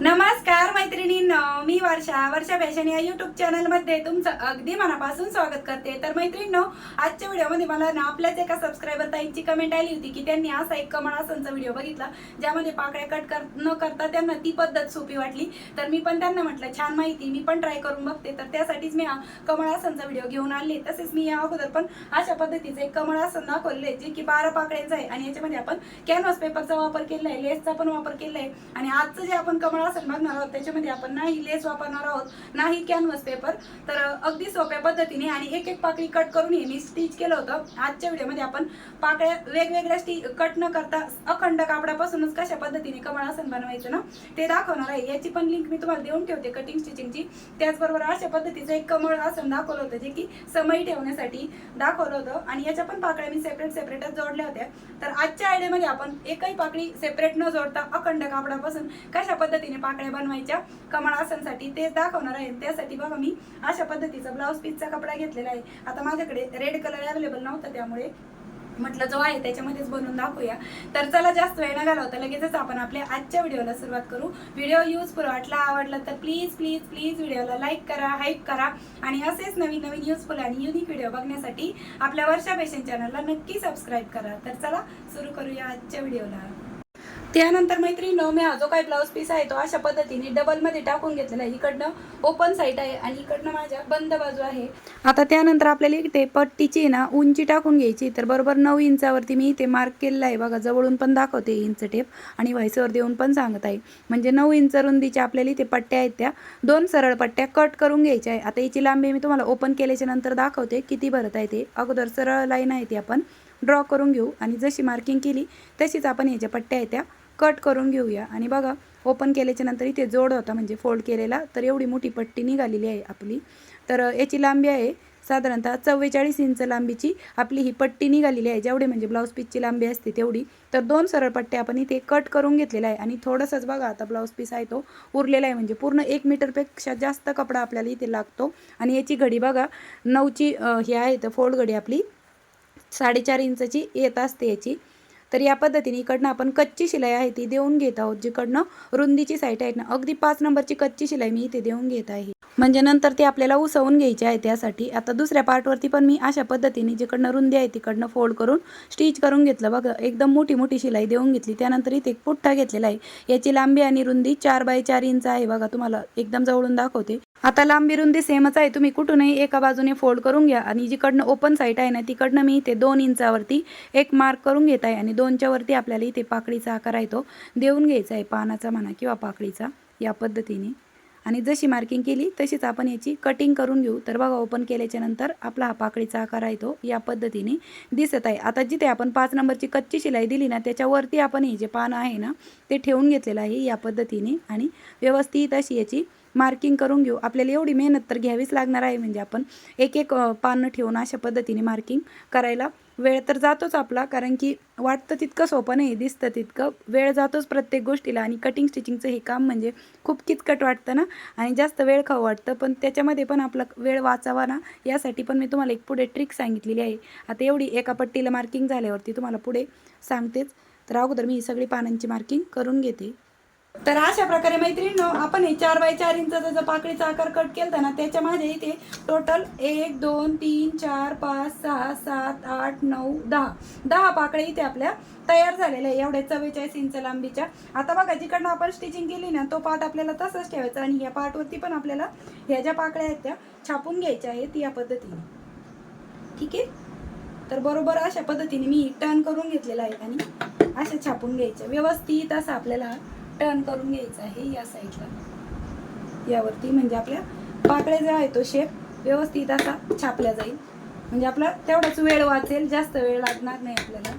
नमस्कार मैत्रिणींनो. मी वर्षा. वर्षा फॅशन या युट्यूब चॅनलमध्ये तुमचं अगदी मनापासून स्वागत करते. तर मैत्रिणींनो आजच्या व्हिडिओमध्ये मला ना आपल्याच एका सबस्क्रायबर ताईंची कमेंट आली होती की त्यांनी असा एक कमळ आसनचा व्हिडिओ बघितला ज्यामध्ये पाकळ्या कट कर न करता त्यांना ती पद्धत सोपी वाटली. तर मी पण त्यांना म्हटलं छान माहिती मी पण ट्राय करून बघते. तर त्यासाठीच मी हा कमळ आसनचा व्हिडिओ घेऊन आणले तसेच मी या अगोदर पण अशा पद्धतीचं एक कमळ आसन दाखवले जे की बारा पाकळ्यांचं आहे. आणि याच्यामध्ये आपण कॅनव्हास पेपरचा वापर केलेला आहे लेसचा पण वापर केला आहे. आणि आजचं जे आपण कमळ आसन बघणार आहोत त्याच्यामध्ये आपण नाही लेस वापरणार आहोत नाही कॅनव्हास पेपर तर अगदी सोप्या पद्धतीने आणि एक एक पाकळी कट करून हे मी स्टिच केलं होतं. आजच्या व्हिडिओमध्ये आपण पाकळ्या वेगवेगळ्या स्टी कट न करता अखंड कापडापासूनच कशा पद्धतीने कमळ आसन बनवायचं ना ते दाखवणार आहे. याची पण लिंक मी तुम्हाला देऊन ठेवते कटिंग स्टिचिंगची त्याचबरोबर अशा पद्धतीचं एक कमळ आसन दाखवलं होतं जे की समय ठेवण्यासाठी दाखवलं होतं. आणि याच्या पण पाकळ्या मी सेपरेट सेपरेटच जोडल्या होत्या. तर आजच्या आयडियामध्ये आपण एकही पाकळी सेपरेट न जोडता अखंड कापडापासून कशा पद्धतीने पाकळ्या बनवायच्या. कमळ आसनसाठी तेच दाखवणार आहे. त्यासाठी बघा मी अशा पद्धतीचा ब्लाऊज पीसचा कपडा घेतलेला आहे. आता माझ्याकडे रेड कलर अवेलेबल नव्हता त्यामुळे म्हटलं जो आहे त्याच्यामध्येच बनवून दाखवूया. तर चला जास्त वेळ न घालवता लगेचच आपण आपल्या आजच्या व्हिडिओला सुरुवात करू. व्हिडिओ युजफुल वाटला आवडला तर प्लीज प्लीज प्लीज व्हिडिओला लाईक करा हाईप करा. आणि असेच नवीन नवीन युजफुल आणि युनिक व्हिडिओ बघण्यासाठी आपल्या वर्षा फॅशन चॅनलला नक्की सबस्क्राईब करा. तर चला सुरू करूया आजच्या व्हिडिओला. त्यानंतर मैत्रिणी मी हा जो काही ब्लाऊज पीस आहे तो अशा पद्धतीने डबलमध्ये टाकून घेतलेला आहे. इकडनं ओपन साईड आहे आणि इकडनं माझ्या बंद बाजू आहे. आता त्यानंतर आपल्याला इथे पट्टीची ना उंची टाकून घ्यायची. तर बरोबर नऊ इंचावरती मी इथे मार्क केलेलं आहे. बघा जवळून पण दाखवते इंच टेप आणि व्हायसवर देऊन पण सांगत आहे. म्हणजे नऊ इंच रुंदीच्या आपल्याला इथे पट्ट्या आहेत त्या. दोन सरळ पट्ट्या कट करून घ्यायच्या आहे. आता याची लांबी मी तुम्हाला ओपन केल्याच्यानंतर दाखवते. किती भरत आहे ते. अगोदर सरळ लाईन आहे ती आपण ड्रॉ करून घेऊ. आणि जशी मार्किंग केली तशीच आपण याच्या पट्ट्या आहेत त्या कट करून घेऊया. आणि बघा ओपन केल्याच्यानंतर इथे जोड होता म्हणजे फोल्ड केलेला तर एवढी मोठी पट्टी निघालेली आहे आपली. तर याची लांबी आहे साधारणतः चव्वेचाळीस इंच लांबीची आपली ही पट्टी निघालेली आहे. जेवढी म्हणजे ब्लाऊज पीसची लांबी असते तेवढी. तर दोन सरळ पट्ट्या आपण इथे कट करून घेतलेला आहे. आणि थोडंसंच बघा आता ब्लाऊज पीस आहे तो उरलेला आहे. म्हणजे पूर्ण एक मीटरपेक्षा जास्त कपडा आपल्याला इथे लागतो. आणि याची घडी बघा नऊची हे ही आहे तर फोल्ड घडी आपली साडेचार इंचची येत असते याची. तर या पद्धतीने इकडनं आपण कच्ची शिलाई आहे ती देऊन घेत आहोत. जिकडनं रुंदीची साईट आहे ना अगदी पाच नंबरची कच्ची शिलाई मी इथे देऊन घेत आहे. म्हणजे नंतर ती आपल्याला उसवून घ्यायची आहे त्यासाठी. आता दुसऱ्या पार्टवरती पण मी अशा पद्धतीने जिकडनं रुंदी आहे तिकडनं फोल्ड करून स्टिच करून घेतलं. बघा एकदम मोठी मोठी शिलाई देऊन घेतली. त्यानंतर इथे एक पुठ्ठा घेतलेला आहे. याची लांबी आणि रुंदी चार बाय चार इंच आहे बघा तुम्हाला एकदम जवळून दाखवते. आता लांबी रुंदी सेमच आहे. तुम्ही कुठूनही एका बाजूने फोल्ड करून घ्या आणि जिकडनं ओपन साईट आहे ना तिकडनं मी इथे दोन इंचावरती एक मार्क करून घेत आहे आणि दोनच्या वरती आपल्याला इथे पाकळीचा आकार आहे तो देऊन घ्यायचा आहे पानाचा म्हणा किंवा पाकळीचा या पद्धतीने. आणि जशी मार्किंग केली तशीच आपण याची कटिंग करून घेऊ. तर बघा ओपन केल्याच्यानंतर आपला हा पाकळीचा आकार आहे तो या पद्धतीने दिसत आहे. आता जिथे आपण पाच नंबरची कच्ची शिलाई दिली ना त्याच्यावरती आपण हे जे पानं आहे ना ते ठेवून घेतलेलं आहे या पद्धतीने. आणि व्यवस्थित अशी याची मार्किंग करून घेऊ. आपल्याला एवढी मेहनत तर घ्यावीच लागणार आहे. म्हणजे आपण एक एक पानं ठेवून अशा पद्धतीने मार्किंग करायला वेळ तर जातोच आपला कारण की वाटतं तितकं सोपं नाही दिसतं तितकं. वेळ जातोच प्रत्येक गोष्टीला आणि कटिंग स्टिचिंगचं हे काम म्हणजे खूप किचकट वाटतं ना. आणि जास्त वेळ खाऊ वाटतं पण त्याच्यामध्ये पण आपला वेळ वाचावा ना. यासाठी पण मी तुम्हाला एक पुढे ट्रिक सांगितलेली आहे. आता एवढी एका पट्टीला मार्किंग झाल्यावरती तुम्हाला पुढे सांगतेच. तर अगोदर मी ही सगळी पानांची मार्किंग करून घेते. तर अशा प्रकारे मैत्रिणी आपण हे चार बाय चार इंचाचा जो पाकळीचा आकार कट केलता ना त्याच्या माझ्या इथे टोटल एक दोन तीन चार पाच सहा सात आठ नऊ दहा. दहा पाकळ्या इथे आपल्या तयार झालेल्या आहे एवढ्या चव्वेचाळीस इंच लांबीच्या. आता बघा जिकडनं आपण स्टिचिंग केली ना तो पार्ट आपल्याला तसंच ठेवायचा आणि या पार्टवरती पण आपल्याला ह्या ज्या पाकळ्या आहेत त्या छापून घ्यायच्या आहेत या पद्धतीने. ठीक आहे? तर बरोबर अशा पद्धतीने मी टर्न करून घेतलेला आहे आणि अशा छापून घ्यायच्या. व्यवस्थित असं आपल्याला टर्न करून घ्यायचा आहे या साईडला यावरती म्हणजे आपल्या पाकळ्या जो आहे तो शेप व्यवस्थित असा छापला जाईल. म्हणजे आपला तेवढाच वेळ वाचेल जास्त वेळ लागणार नाही आपल्याला.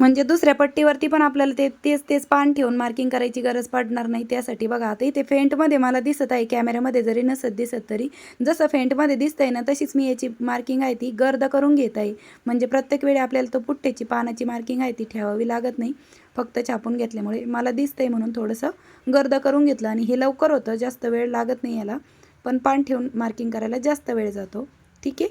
म्हणजे दुसऱ्या पट्टीवरती पण आपल्याला ते तेच तेच पान ठेवून मार्किंग करायची गरज पडणार नाही. त्यासाठी बघा आता इथे फेंटमध्ये मला दिसत आहे कॅमेऱ्यामध्ये जरी नसत दिसत तरी. जसं फेंटमध्ये दिसतंय ना तशीच मी याची मार्किंग आहे ती गर्द करून घेत आहे. म्हणजे प्रत्येक वेळी आपल्याला तो पुट्ट्याची पानाची मार्किंग आहे ती ठेवावी लागत नाही. फक्त छापून घेतल्यामुळे मला दिसतंय म्हणून थोडंसं गर्द करून घेतलं आणि हे लवकर होतं जास्त वेळ लागत नाही याला. पण पान ठेवून मार्किंग करायला जास्त वेळ जातो. ठीक आहे?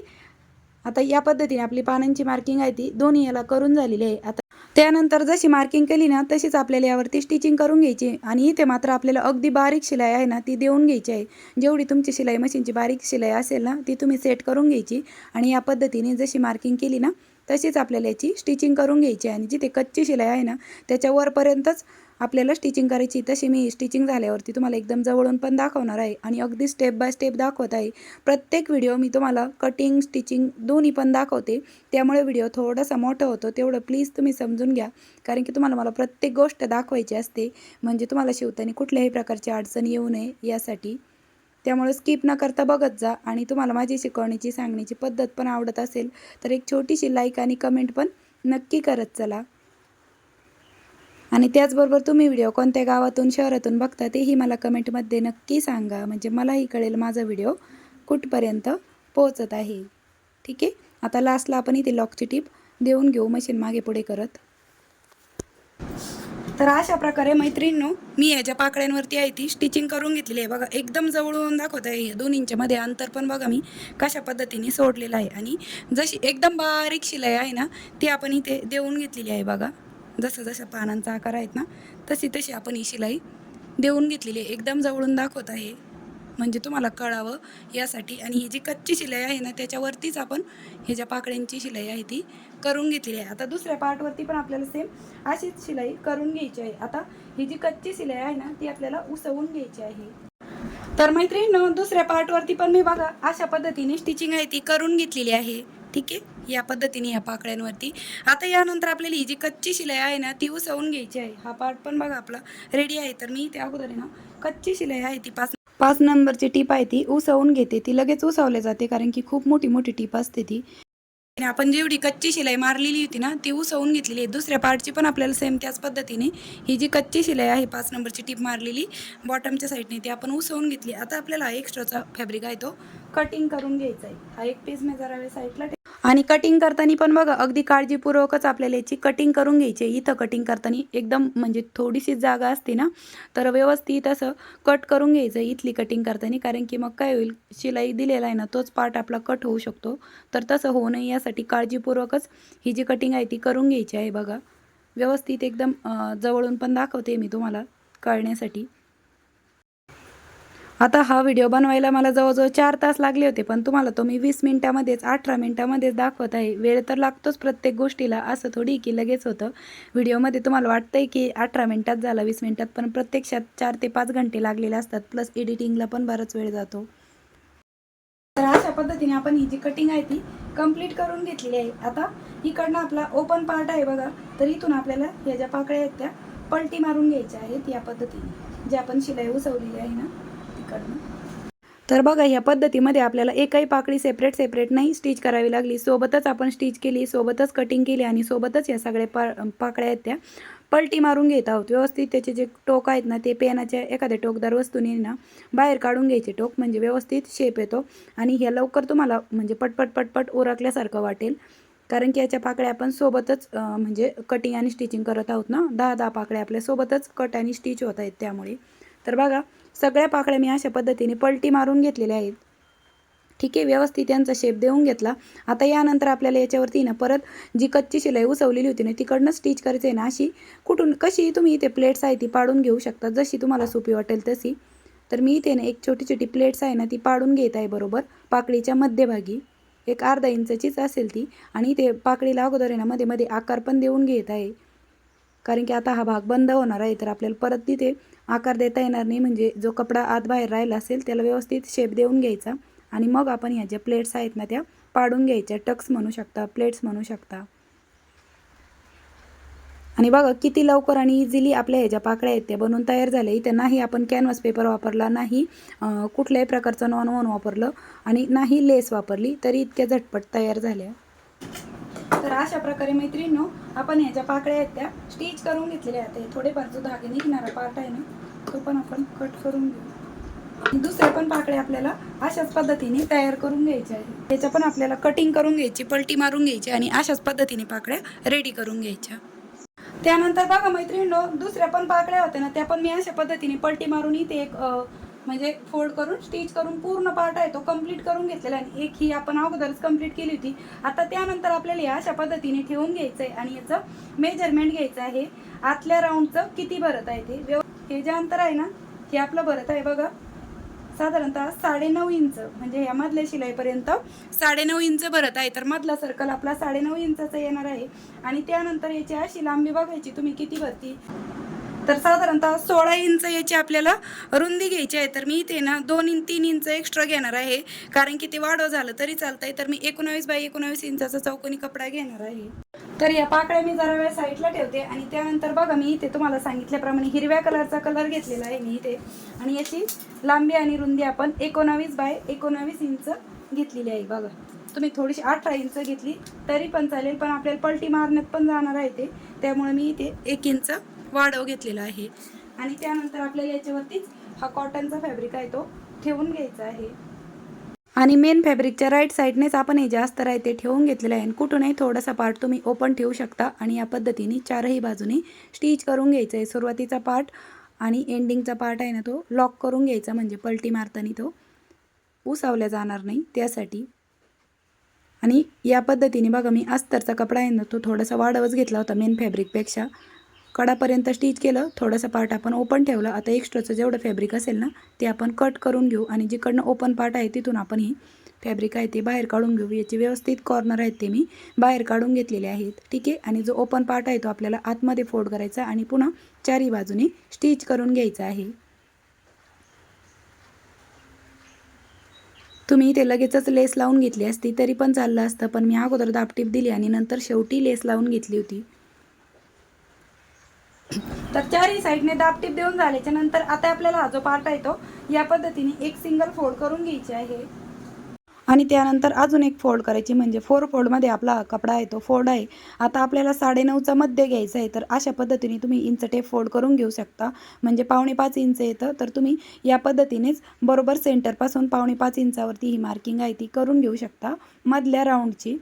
आता या पद्धतीने आपली पानांची मार्किंग आहे ती दोन्ही याला करून झालेली आहे. आता त्यानंतर जशी मार्किंग केली ना तशीच आपल्याला यावरती स्टिचिंग करून घ्यायची आणि इथे मात्र आपल्याला अगदी बारीक शिलाई आहे ना ती देऊन घ्यायची आहे. जेवढी तुमची शिलाई मशीनची बारीक शिलाई असेल ना ती तुम्ही सेट करून घ्यायची. आणि या पद्धतीने जशी मार्किंग केली ना तशीच आपल्याला याची स्टिचिंग करून घ्यायची आहे. आणि जिथे कच्ची शिलाई आहे ना त्याच्यावरपर्यंतच आपल्याला स्टिचिंग करायची तशी मी स्टिचिंग झाल्यावरती तुम्हाला एकदम जवळून पण दाखवणार आहे. आणि अगदी स्टेप बाय स्टेप दाखवत आहे. प्रत्येक व्हिडिओ मी तुम्हाला कटिंग स्टिचिंग दोन्ही पण दाखवते. त्यामुळे व्हिडिओ थोडासा मोठा होतो. तेवढं प्लीज तुम्ही समजून घ्या. कारण की तुम्हाला मला प्रत्येक गोष्ट दाखवायची असते. म्हणजे तुम्हाला शिवताना कुठल्याही प्रकारची अडचण येऊ नये यासाठी. त्यामुळे स्किप न करता बघत जा. आणि तुम्हाला माझी शिकवण्याची सांगण्याची पद्धत पण आवडत असेल तर एक छोटीशी लाईक आणि कमेंट पण नक्की करत चला. आणि त्याचबरोबर तुम्ही व्हिडिओ कोणत्या गावातून शहरातून बघता तेही मला कमेंटमध्ये नक्की सांगा. म्हणजे मलाही कळेल माझा व्हिडिओ कुठपर्यंत पोहोचत आहे. ठीक आहे? आता लास्टला आपण इथे लॉकची टीप देऊन घेऊ. मशीन मागे पुढे करत. तर अशा प्रकारे मैत्रिणींनो मी याच्या पाकळ्यांवरती आहे ती स्टिचिंग करून घेतलेली आहे. बघा एकदम जवळून दाखवत आहे हे दोन इंचमध्ये अंतर पण बघा मी कशा पद्धतीने सोडलेलं आहे. आणि जशी एकदम बारीक शिलाई आहे ना ती आपण इथे देऊन घेतलेली आहे बघा. जसं जसं पानांचा आकार आहेत ना तशी तशी आपण ही शिलाई देऊन घेतलेली आहे. एकदम जवळून दाखवत आहे. म्हणजे तुम्हाला कळावं यासाठी. आणि ही जी कच्ची शिलाई आहे ना त्याच्यावरतीच आपण हे ज्या पाकड्यांची शिलाई आहे ती करून घेतलेली आहे. आता दुसऱ्या पार्टवरती पण आपल्याला सेम अशीच शिलाई करून घ्यायची आहे. आता ही जी कच्ची शिलाई आहे ना ती आपल्याला उसवून घ्यायची आहे. तर मैत्रिणीनं दुसऱ्या पार्टवरती पण मी बघा अशा पद्धतीने स्टिचिंग आहे ती करून घेतलेली आहे. ठीक आहे? या पद्धतीने ह्या पाकळ्यांवरती. आता यानंतर आपल्याला ही जी कच्ची शिलाई आहे ना ती उसवून घ्यायची आहे. हा पार्ट पण बघा आपला रेडी आहे. तर मी त्या अगोदर आहे ना कच्ची शिलाई आहे ती पास पाच नंबरची टीप आहे ती उसवून घेते. ती लगेच उसवले जाते कारण की खूप मोठी मोठी टीप असते ती. आपण जेवढी कच्ची शिलाई मारलेली होती ना ती उसवून घेतलेली आहे. दुसऱ्या पार्टची पण आपल्याला सेम त्याच पद्धतीने ही जी कच्ची शिलाई आहे पाच नंबरची टीप मारलेली बॉटमच्या साईडने ती आपण उसवून घेतली. आता आपल्याला हा एक्स्ट्राचा फॅब्रिक आहे तो कटिंग करून घ्यायचा आहे. हा एक पीस मी जरा वेळ साईडला आणि कटिंग करताना पण बघा अगदी काळजीपूर्वकच आपल्याला याची कटिंग करून घ्यायची आहे. इथं कटिंग करताना एकदम म्हणजे थोडीशी जागा असते ना तर व्यवस्थित असं कट करून घ्यायचं आहे इथली कटिंग करताना. कारण की मग काय होईल शिलाई दिलेला आहे ना तोच पार्ट आपला कट होऊ शकतो. तर तसं होऊ नये यासाठी काळजीपूर्वकच ही जी कटिंग आहे ती करून घ्यायची आहे बघा. व्यवस्थित एकदम जवळून पण दाखवते मी तुम्हाला कळण्यासाठी. आता हा व्हिडिओ बनवायला मला जवळजवळ चार तास लागले होते पण तुम्हाला तो मी वीस मिनिटामध्येच अठरा मिनटामध्येच दाखवत आहे. वेळ तर लागतोच प्रत्येक गोष्टीला असं थोडी की लगेच होतं. व्हिडिओमध्ये तुम्हाला वाटतंय की अठरा मिनटात झाला वीस मिनिटात पण प्रत्यक्षात चार ते पाच घंटे लागलेले असतात प्लस एडिटिंगला पण बराच वेळ जातो. तर अशा पद्धतीने आपण ही जी कटिंग आहे ती कंप्लीट करून घेतलेली आहे. आता इकडनं आपला ओपन पार्ट आहे बघा तर इथून आपल्याला ह्या ज्या पाकळ्या आहेत त्या पलटी मारून घ्यायच्या आहेत या पद्धतीने. जी आपण शिलाई उसवलेली आहे ना करणं. तर बघा ह्या पद्धतीमध्ये आपल्याला एकही पाकळी सेपरेट सेपरेट नाही स्टिच करावी लागली. सोबतच आपण स्टिच केली सोबतच कटिंग केली आणि सोबतच या सगळ्या पा पाकळ्या आहेत त्या पलटी मारून घेत आहोत. व्यवस्थित त्याचे जे टोक आहेत ना ते पेनाच्या एखाद्या टोकदार वस्तूने ना बाहेर काढून घ्यायचे टोक म्हणजे व्यवस्थित शेप येतो आणि ह्या लवकर तुम्हाला म्हणजे पटपट पटपट उरकल्यासारखं वाटेल. कारण की याच्या पाकळ्या आपण सोबतच म्हणजे कटिंग आणि स्टिचिंग करत आहोत ना. दहा दहा पाकळ्या आपल्या सोबतच कट आणि स्टिच होत आहेत त्यामुळे. तर बघा सगळ्या पाकळ्या मी अशा पद्धतीने पलटी मारून घेतलेल्या आहेत. ठीक आहे व्यवस्थित यांचा शेप देऊन घेतला. आता यानंतर आपल्याला याच्यावरती ना परत जी कच्ची शिलाई उसवलेली होती ना तिकडनं स्टिच करायचं आहे ना अशी कुठून कशी तुम्ही इथे प्लेट्स आहे ती पाडून घेऊ शकता. जशी तुम्हाला सोपी वाटेल तशी. तर मी इथे ना एक छोटी छोटी प्लेट्स आहे ना ती पाडून घेत आहे बरोबर पाकळीच्या मध्यभागी. एक अर्धा इंचचीच असेल ती. आणि इथे पाकळीला अगोदर आहे ना मध्ये मध्ये आकार पण देऊन घेत आहे. कारण की आता हा भाग बंद होणार आहे तर आपल्याला परत तिथे आकार देता येणार नाही. म्हणजे जो कपडा आत बाहेर राहिला असेल त्याला व्यवस्थित शेप देऊन घ्यायचा आणि मग आपण ह्या ज्या प्लेट्स आहेत ना त्या पाडून घ्यायच्या. टक्स म्हणू शकता प्लेट्स म्हणू शकता. आणि बघा किती लवकर आणि इझिली आपल्या ह्या ज्या पाकळ्या आहेत त्या बनवून तयार झाल्या. इथे नाही आपण कॅनव्हास पेपर वापरला नाही कुठल्याही प्रकारचं नॉन वॉन वापरलं आणि नाही लेस वापरली तरी इतक्या झटपट तयार झाल्या. तर अशा प्रकारे मैत्रिणींनो आपण ह्याच्या पाकळ्या आहेत त्या स्टिच करून घेतलेल्या आहेत. हे थोडेफार जो धागे निघणारा पार्ट आहे ना तो पण आपण कट करून घेऊ. दुसऱ्या पण पाकळ्या आपल्याला अशाच पद्धतीने तयार करून घ्यायच्या आहे. त्याच्या पण आपल्याला कटिंग करून घ्यायची पलटी मारून घ्यायची आणि अशाच पद्धतीने पाकळ्या रेडी करून घ्यायच्या. त्यानंतर बघा मैत्रिणीनो दुसऱ्या पण पाकळ्या होत्या ना त्या पण मी अशा पद्धतीने पलटी मारून इथे एक म्हणजे फोल्ड करून स्टिच करून पूर्ण पार्ट आहे तो कंप्लीट करून घेतलेला आणि एक ही आपण अगोदरच कंप्लीट केली होती. आता त्यानंतर आपल्याला या अशा पद्धतीने ठेवून घ्यायचं आहे आणि याचं मेजरमेंट घ्यायचं आहे. आतल्या राऊंडचं किती भरत आहे ते? व्यव हे जे अंतर आहे ना हे आपलं भरत आहे बघा. साधारणतः साडेनऊ इंच. म्हणजे या मधल्या शिलाईपर्यंत साडेनऊ इंच भरत आहे. तर मधला सर्कल आपला साडेनऊ इंचाचा येणार आहे. आणि त्यानंतर याची अशी लांबी बघायची तुम्ही किती भरती? तर साधारणतः सोळा इंच याची आपल्याला रुंदी घ्यायची आहे. तर मी इथे ना दोन इंच तीन इंच एक्स्ट्रा घेणार आहे. कारण की ते वाढव झालं तरी चालतंय. तर मी एकोणावीस बाय एकोणावीस इंचाचा चौकोनी कपडा घेणार आहे. तर या पाकळ्या मी जरा वेळ साईडला ठेवते. आणि त्यानंतर बघा मी इथे तुम्हाला सांगितल्याप्रमाणे हिरव्या कलरचा कलर घेतलेला आहे मी इथे. आणि याची लांबी आणि रुंदी आपण एकोणावीस बाय एकोणावीस इंच घेतलेली आहे. बघा तुम्ही थोडीशी अठरा इंच घेतली तरी पण चालेल. पण आपल्याला पलटी मारण्यात पण जाणार आहे ते. त्यामुळे मी इथे एक इंच वाढव घेतलेला आहे. आणि त्यानंतर आपल्याला याच्यावरतीच हा कॉटनचा फॅब्रिक आहे तो ठेवून घ्यायचा आहे. आणि मेन फॅब्रिकच्या राईट साईडनेच आपण हे जास्त आहे ते ठेवून घेतलेलं आहे. आणि कुठूनही थोडासा पार्ट तुम्ही ओपन ठेवू शकता आणि या पद्धतीने चारही बाजूनी स्टिच करून घ्यायचं आहे. सुरुवातीचा पार्ट आणि एंडिंगचा पार्ट आहे ना तो लॉक करून घ्यायचा म्हणजे पलटी मारताना तो उसावल्या जाणार नाही त्यासाठी. आणि या पद्धतीने बघा मी अस्तरचा कपडा आहे ना तो थोडासा वाढवच घेतला होता मेन फॅब्रिकपेक्षा कडापर्यंत स्टिच केलं थोडासा पार्ट आपण ओपन ठेवला. आता एक्स्ट्राचं जेवढं फॅब्रिक असेल ना ते आपण कट करून घेऊ आणि जिकडनं ओपन पार्ट आहे तिथून आपण ही फॅब्रिक आहे ते बाहेर काढून घेऊ. याचे व्यवस्थित कॉर्नर आहेत ते मी बाहेर काढून घेतलेले आहेत. ठीक आहे? आणि जो ओपन पार्ट आहे तो आपल्याला आतमध्ये फोल्ड करायचा आणि पुन्हा चारी बाजूने स्टिच करून घ्यायचा आहे. तुम्ही इथे लगेचच लेस लावून घेतली असती तरी पण चाललं असतं पण मी अगोदर दापटीप दिली आणि नंतर शेवटी लेस लावून घेतली होती. तर चारही साईडने दापटीप देऊन झाल्याच्यानंतर आता आपल्याला हा जो पार्ट आहे तो या पद्धतीने एक सिंगल फोल्ड करून घ्यायची आहे. आणि त्यानंतर अजून एक फोल्ड करायची म्हणजे फोर फोल्डमध्ये आपला कपडा आहे तो फोल्ड आहे. आता आपल्याला साडेनऊचा मध्य घ्यायचा आहे तर अशा पद्धतीने तुम्ही इंच टेप फोल्ड करून घेऊ शकता. म्हणजे पावणे पाच इंच येतं तर तुम्ही या पद्धतीनेच बरोबर सेंटरपासून पावणे पाच इंचावरती ही मार्किंग आहे ती करून घेऊ शकता. मधल्या राऊंडची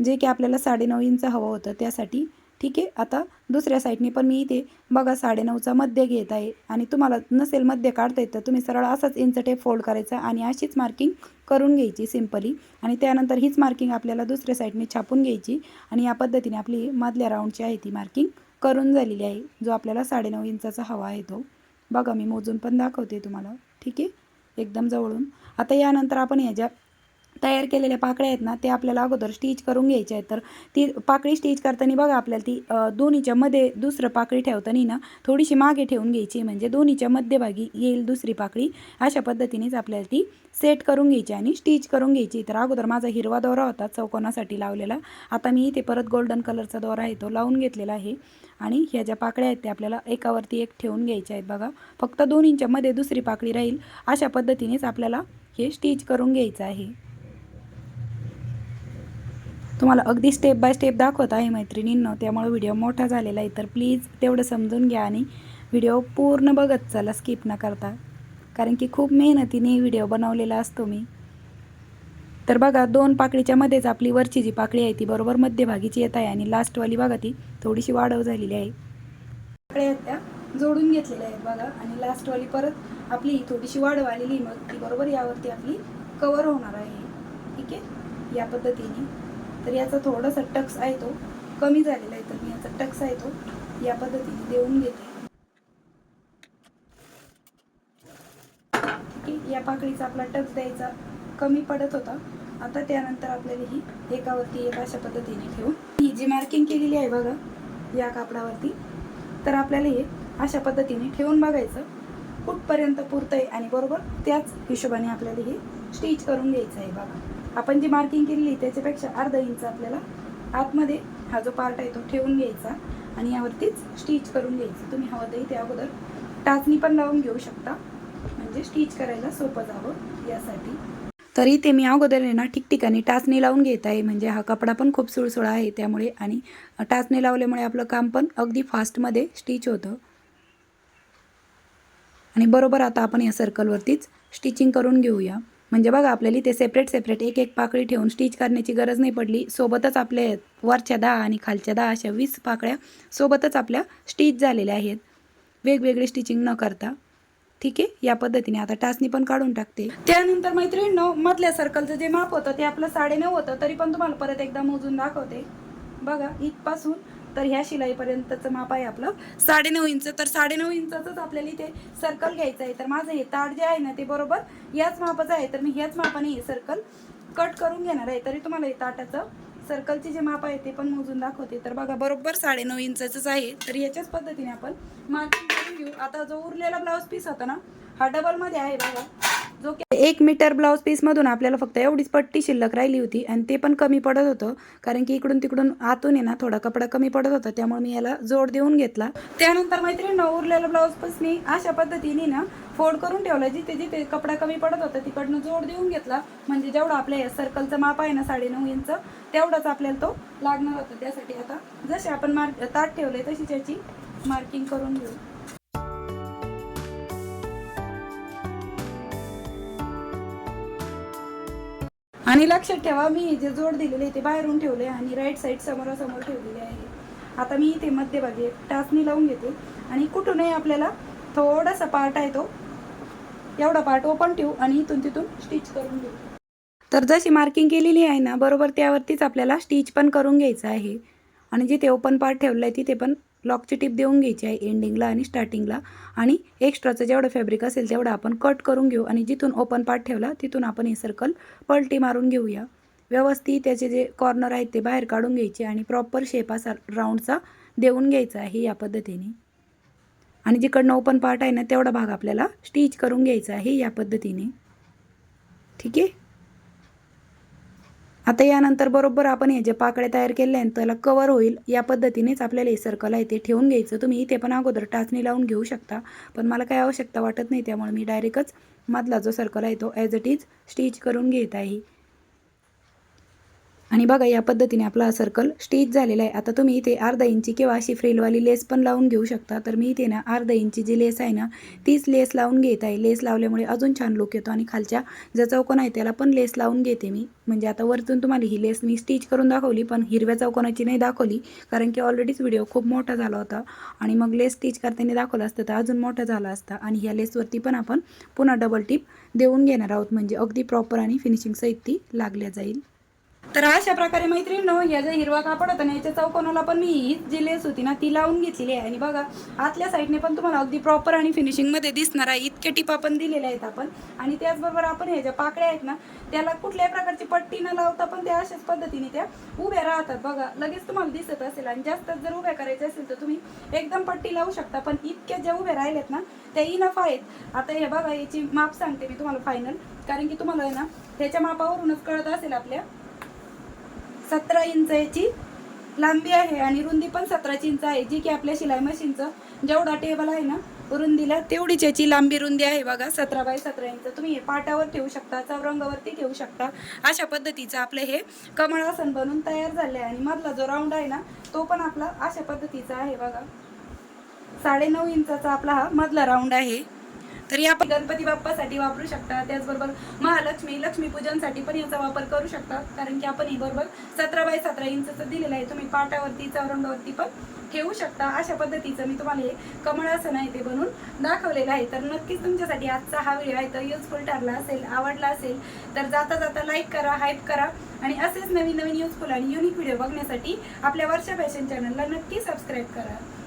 जे की आपल्याला साडेनऊ इंच हवं होतं त्यासाठी ठीक आहे आता दुसऱ्या साईडने पण मी इथे बघा साडेनऊचा मध्य घेत आहे. आणि तुम्हाला नसेल मध्य काढता येतं तुम्ही सरळ असाच इंच टेप फोल्ड करायचा आणि अशीच मार्किंग करून घ्यायची सिम्पली आणि त्यानंतर हीच मार्किंग आपल्याला दुसऱ्या साईडने छापून घ्यायची. आणि या पद्धतीने आपली मधल्या राऊंडची आहे ती मार्किंग करून झालेली आहे जो आपल्याला साडेनऊ इंचाचा हवा आहे तो. बघा मी मोजून पण दाखवते तुम्हाला. ठीक आहे एकदम जवळून. आता यानंतर आपण ह्याच्या तयार केलेल्या पाकळ्या आहेत ना ते आपल्याला अगोदर स्टिच करून घ्यायच्या आहेत. तर ती पाकळी स्टिच करताना बघा आपल्याला ती दोन्हीच्या मध्ये दुसरं पाकळी ठेवताना ना थोडीशी मागे ठेवून घ्यायची म्हणजे दोन्हीच्या मध्यभागी येईल दुसरी पाकळी. अशा पद्धतीनेच आपल्याला ती सेट करून घ्यायची आणि स्टिच करून घ्यायची. तर अगोदर माझा हिरवा दोरा होता चौकोनासाठी लावलेला. आता मी इथे परत गोल्डन कलरचा दोरा आहे तो लावून घेतलेला आहे. आणि ह्या ज्या पाकळ्या आहेत त्या आपल्याला एकावरती एक ठेवून घ्यायच्या आहेत बघा. फक्त दोन इंच्यामध्ये दुसरी पाकळी राहील. अशा पद्धतीनेच आपल्याला हे स्टिच करून घ्यायचं आहे. तुम्हाला अगदी स्टेप बाय स्टेप दाखवत आहे मैत्रिणींनो. त्यामुळे व्हिडिओ मोठा झालेला आहे. तर प्लीज तेवढं समजून घ्या आणि व्हिडिओ पूर्ण बघत चला. स्किप न करता. कारण की खूप मेहनतीने व्हिडिओ बनवलेला असतो मी. तर बघा दोन पाकळीच्या मध्येच आपली वरची जी पाकळी आहे ती बरोबर मध्यभागीची येत आहे आणि लास्टवाली बघा ती थोडीशी वाढव झालेली आहे. पाकळ्या आहेत त्या जोडून घेतलेल्या आहेत बघा. आणि लास्टवाली परत आपली थोडीशी वाढव आलेली मग ती बरोबर यावरती आपली कवर होणार आहे. ठीक आहे? या पद्धतीने. तर याचा थोडासा टक्स आहे तो. कमी झालेला आहे तर मी याचा टक्स आहे तो. या पद्धतीने देऊन घेते. ठीक आहे? या पाकळीचा आपला टक्स द्यायचा. कमी पडत होता. आता त्यानंतर आपल्याला ही एकावरती एक अशा पद्धतीने ठेवून ही जी मार्किंग केलेली आहे बघा या कापडावरती तर आपल्याला हे अशा पद्धतीने ठेवून बघायचं. कुठपर्यंत पुरतं आहे आणि बरोबर त्याच हिशोबाने आपल्याला हे स्टिच करून घ्यायचं आहे बघा. आपण जी मार्किंग केलेली त्याच्यापेक्षा अर्धा इंच आपल्याला आतमध्ये हा जो पार्ट आहे तो ठेवून घ्यायचा आणि यावरतीच स्टिच करून घ्यायचं. तुम्ही हवं तरी त्या अगोदर टाचणी पण लावून घेऊ शकता. म्हणजे स्टिच करायला सोपं जावं यासाठी. तर इथे मी अगोदर आहे ना ठिकठिकाणी टाचणी लावून घेत आहे. म्हणजे हा कपडा पण खूप सुळसुळा आहे त्यामुळे आणि टाचणी लावल्यामुळे आपलं काम पण अगदी फास्टमध्ये स्टिच होतं. आणि बरोबर आता आपण या सर्कलवरतीच स्टिचिंग करून घेऊया. म्हणजे बघा आपल्याला इथे सेपरेट सेपरेट एक एक पाकळी ठेवून स्टिच करण्याची गरज नाही पडली. सोबतच आपले वरच्या दहा आणि खालच्या दहा अशा वीस पाकळ्या सोबतच आपल्या स्टिच झालेल्या आहेत. वेगवेगळी स्टिचिंग न करता. ठीक आहे? या पद्धतीने आता टाचणी पण काढून टाकते. त्यानंतर मैत्रिणींनो मधल्या सर्कलचं जे माप होतं ते आपलं साडेनऊ होतं तरी पण तुम्हाला परत एकदा मोजून दाखवते. बघा इथपासून तर ह्या शिलाईपर्यंतचं माप आहे आपलं साडेनऊ इंच. तर साडेनऊ इंचाचंच आपल्याला इथे सर्कल घ्यायचं आहे. तर माझं हे ताट जे आहे ना ते बरोबर याच मापाचं आहे. तर मी ह्याच मापाने हे सर्कल कट करून घेणार आहे. तरी तुम्हाला हे ताटाचं सर्कलचे जे माप आहे ते पण मोजून दाखवते. तर बघा बरोबर साडेनऊ इंचाचंच आहे. तर याच्याच पद्धतीने आपण मार्किंग करून घेऊ. आता जो उरलेला ब्लाऊज पीस होता ना हा डबलमध्ये आहे बघा. जो की एक मीटर ब्लाऊज पीसमधून आपल्याला फक्त एवढीच पट्टी शिल्लक राहिली होती आणि ते पण कमी पडत होतं कारण की इकडून तिकडून आतून आहे ना थोडा कपडा कमी पडत होता त्यामुळे मी याला जोड देऊन घेतला. त्यानंतर मैत्रिणी उरलेला ब्लाऊज पीसनी अशा पद्धतीने ना फोल्ड करून ठेवला जिथे जिथे कपडा कमी पडत होता तिकडनं जोड देऊन घेतला. म्हणजे जेवढा आपल्या या सर्कलचं माप आहे ना साडेनऊ इंच तेवढाच आपल्याला तो लागणार होता. त्यासाठी आता जसे आपण मार्क ताट ठेवले तशी त्याची मार्किंग करून घेऊ. आणि लक्षात ठेवा मी जे जोड दिलेले ते बाहेरून ठेवले आणि राईट साईड समोरासमोर ठेवलेले आहे. आता मी इथे मध्यभागी टाचणी लावून घेते. आणि कुठूनही आपल्याला थोडासा पार्ट आहे तो एवढा पार्ट ओपन ठेवू आणि इथून तिथून स्टिच करून घेऊ. तर जशी मार्किंग केलेली आहे ना बरोबर त्यावरतीच आपल्याला स्टिच पण करून घ्यायचं आहे. आणि जिथे ओपन पार्ट ठेवलं आहे तिथे पण लॉकची टिप देऊन घ्यायची आहे एंडिंगला आणि स्टार्टिंगला आणि एक्स्ट्राचं जेवढं फॅब्रिक असेल तेवढं आपण कट करून घेऊ आणि जिथून ओपन पार्ट ठेवला तिथून आपण हे सर्कल पलटी मारून घेऊया. व्यवस्थित त्याचे जे कॉर्नर आहेत ते बाहेर काढून घ्यायचे आणि प्रॉपर शेप असा राऊंडचा देऊन घ्यायचा आहे या पद्धतीने. आणि जिकडनं ओपन पार्ट आहे ना तेवढा भाग आपल्याला स्टिच करून घ्यायचा आहे या पद्धतीने. ठीक आहे? आता यानंतर बरोबर आपण हे जे पाकळे तयार केले आहेत त्याला कवर होईल. या पद्धतीनेच आपल्याला हे सर्कल आहे ते ठेवून घ्यायचं. तुम्ही इथे पण अगोदर टाचणी लावून घेऊ शकता. पण मला काही आवश्यकता वाटत नाही त्यामुळे मी डायरेक्टच मधला जो सर्कल आहे तो ॲज इट इज स्टिच करून घेत आहे. आणि बघा या पद्धतीने आपला हा सर्कल स्टिच झालेला आहे. आता तुम्ही इथे अर्धा इंची किंवा अशी फ्रिलवाली लेस पण लावून घेऊ शकता. तर मी इथे ना अर्धा इंची जी लेस आहे ना तीच लेस लावून घेत आहे. लेस लावल्यामुळे अजून छान लुक येतो आणि खालच्या ज्या चौकोन आहे त्याला पण लेस लावून घेते मी. म्हणजे आता वरतून तुम्हाला ही लेस मी स्टिच करून दाखवली पण हिरव्या चौकोनाची नाही दाखवली कारण की ऑलरेडीच व्हिडिओ खूप मोठा झाला होता. आणि मग लेस स्टिच करताना दाखवलं असतं तर अजून मोठा झाला असता. आणि ह्या लेसवरती पण आपण पुन्हा डबल टिप देऊन घेणार आहोत. म्हणजे अगदी प्रॉपर आणि फिनिशिंग सहित ती लागल्या जाईल. तर अशा प्रकारे मैत्रिणींनो या ज्या हिरवा कापड होता ना याच्या चौकोनाला पण मी ही जी लेस होती ना ती लावून घेतलेली आहे. आणि बघा आतल्या साईडने पण तुम्हाला अगदी प्रॉपर आणि फिनिशिंगमध्ये दिसणार आहे. इतके टिपा पण दिलेल्या आहेत आपण. आणि त्याचबरोबर आपण हे ज्या पाकड्या आहेत ना त्याला कुठल्याही प्रकारची पट्टी न लावता पण त्या अशाच पद्धतीने त्या उभ्या राहतात. बघा लगेच तुम्हाला दिसत असेल. आणि जास्त जर उभ्या करायच्या असेल तर तुम्ही एकदम पट्टी लावू शकता. पण इतक्या ज्या उभ्या राहिल्यात ना त्या इनफ आहेत. आता हे बघा याची माप सांगते मी तुम्हाला फायनल कारण की तुम्हाला आहे ना त्याच्या मापावरूनच कळत असेल आपल्या. सतरा इंच याची लांबी आहे आणि रुंदी पण सतराची इंच आहे जी की आपल्या शिलाई मशीनचं जेवढा टेबल आहे ना रुंदीला तेवढीच याची लांबी रुंदी आहे बघा सतरा बाय सतरा इंच. तुम्ही हे पाटावर ठेवू शकता चौरंगावरती ठेवू शकता. अशा पद्धतीचं आपलं हे कमळासन बनून तयार झाले आहे आणि मधला जो राऊंड आहे ना तो पण आपला अशा पद्धतीचा आहे बघा. साडेनऊ इंचाचा आपला हा मधला राऊंड आहे. तर या आपण गणपती बाप्पासाठी वापरू शकता. त्याचबरोबर महालक्ष्मी लक्ष्मी पूजनसाठी पण याचा वापर करू शकता. कारण की आपण ही बरोबर सतरा बाय सतरा इंचचं दिलेलं आहे. तुम्ही पाटावरती चौरंगावरती पण ठेवू शकता. अशा पद्धतीचं मी तुम्हाला हे कमळासन आहे ते बनवून दाखवलेलं आहे. तर नक्कीच तुमच्यासाठी आजचा हा व्हिडिओ आहे. तर युजफुल ठरला असेल आवडला असेल तर जाता जाता लाईक करा हाईप करा. आणि असेच नवीन नवीन युजफुल आणि युनिक व्हिडिओ बघण्यासाठी आपल्या वर्षा फॅशन चॅनलला नक्की सबस्क्राईब करा.